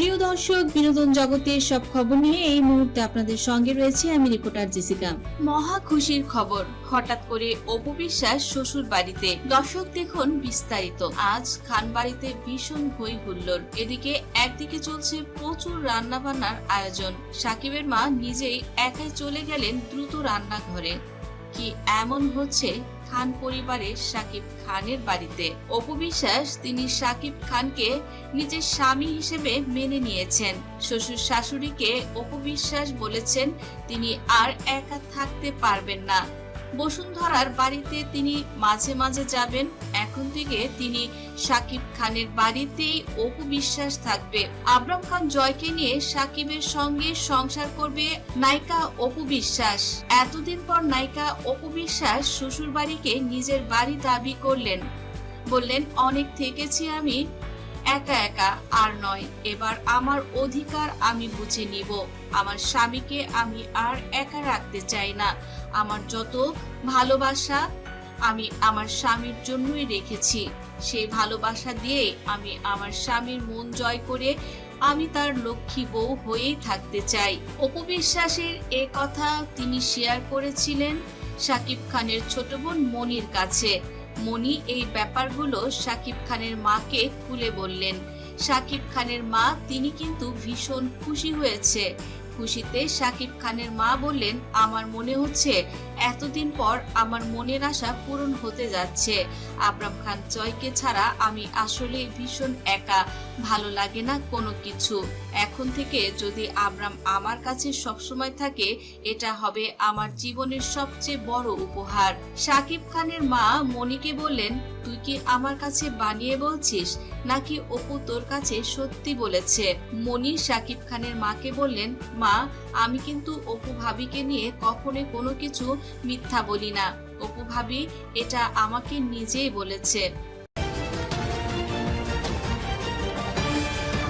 প্রিয় দর্শক, বিনোদন জগতের সব খবর নিয়ে এই মুহূর্তে আপনাদের সঙ্গে রয়েছে আমি রিপোর্টার জেসিকা। মহা খুশির খবর, হঠাৎ করে অপু বিশ্বাস শ্বশুর বাড়িতে। দর্শক দেখুন বিস্তারিত। আজ খান বাড়িতে ভীষণ হই হুল্লোড়। এদিকে একদিকে চলছে প্রচুর রান্না বান্নার আয়োজন। সাকিবের মা নিজেই একাই চলে গেলেন দ্রুত রান্নাঘরে। কি এমন হচ্ছে খান পরিবারের সাকিব খানের বাড়িতে। অপু বিশ্বাস তিনি সাকিব খানকে নিজের স্বামী হিসেবে মেনে নিয়েছেন। শ্বশুর শাশুড়িকে অপু বিশ্বাস বলেছেন, তিনি আর একা থাকতে পারবেন না। বসুন্ধরার বাড়িতে তিনি মাঝে মাঝে যাবেন। এখন থেকে তিনি সাকিব খানের বাড়িতেই অপু বিশ্বাস থাকবে। আবরাম খান জয়কে নিয়ে সাকিবের সঙ্গে সংসার করবে নায়িকা অপু বিশ্বাস। এতদিন পর নায়িকা অপু বিশ্বাস শ্বশুর বাড়িকে নিজের বাড়ি দাবি করলেন। বললেন, অনেক থেকেছি আমি একা একা আর নয়, এবার আমার অধিকার আমি বুঝে নিব। আমার স্বামীকে আমি আর একা রাখতে চাই না। আমার যত ভালোবাসা আমি আমার স্বামীর জন্যই রেখেছি। সেই ভালোবাসা দিয়ে আমি আমার স্বামীর মন জয় করে আমি তার লক্ষ্মী বউ হয়েই থাকতে চাই। অপু বিশ্বাসের এ কথা তিনি শেয়ার করেছিলেন সাকিব খানের ছোট বোন মনির কাছে। মনি এই ব্যাপারগুলো সাকিব খানের মাকে খুলে বললেন। সাকিব খানের মা, তিনি কিন্তু ভীষণ খুশি হয়েছে। খুশিতে সাকিব খানের মা বললেন, আমার মনে হচ্ছে এতদিন পর আমার মনের আশা পূরণ হতে যাচ্ছে। আবরাম খান জয়কে ছাড়া আমি আসলে ভীষণ একা। ভালো লাগে না কোনো কিছু। এখন থেকে যদি আবরাম আমার কাছে সবসময় থাকে, এটা হবে আমার জীবনের সবচেয়ে বড় উপহার। সাকিব খানের মা মনিকে বললেন, তুই কি আমার কাছে বানিয়ে বলছিস? নাকি অপু তোর কাছে সত্যি বলেছে? মনি সাকিব খানের মাকে বললেন, মা, আমি কিন্তু অপু ভাবিকে নিয়ে কখনোই কোনো কিছু মিথ্যা বলি না। অপু ভাবি এটা আমাকে নিজেই বলেছে।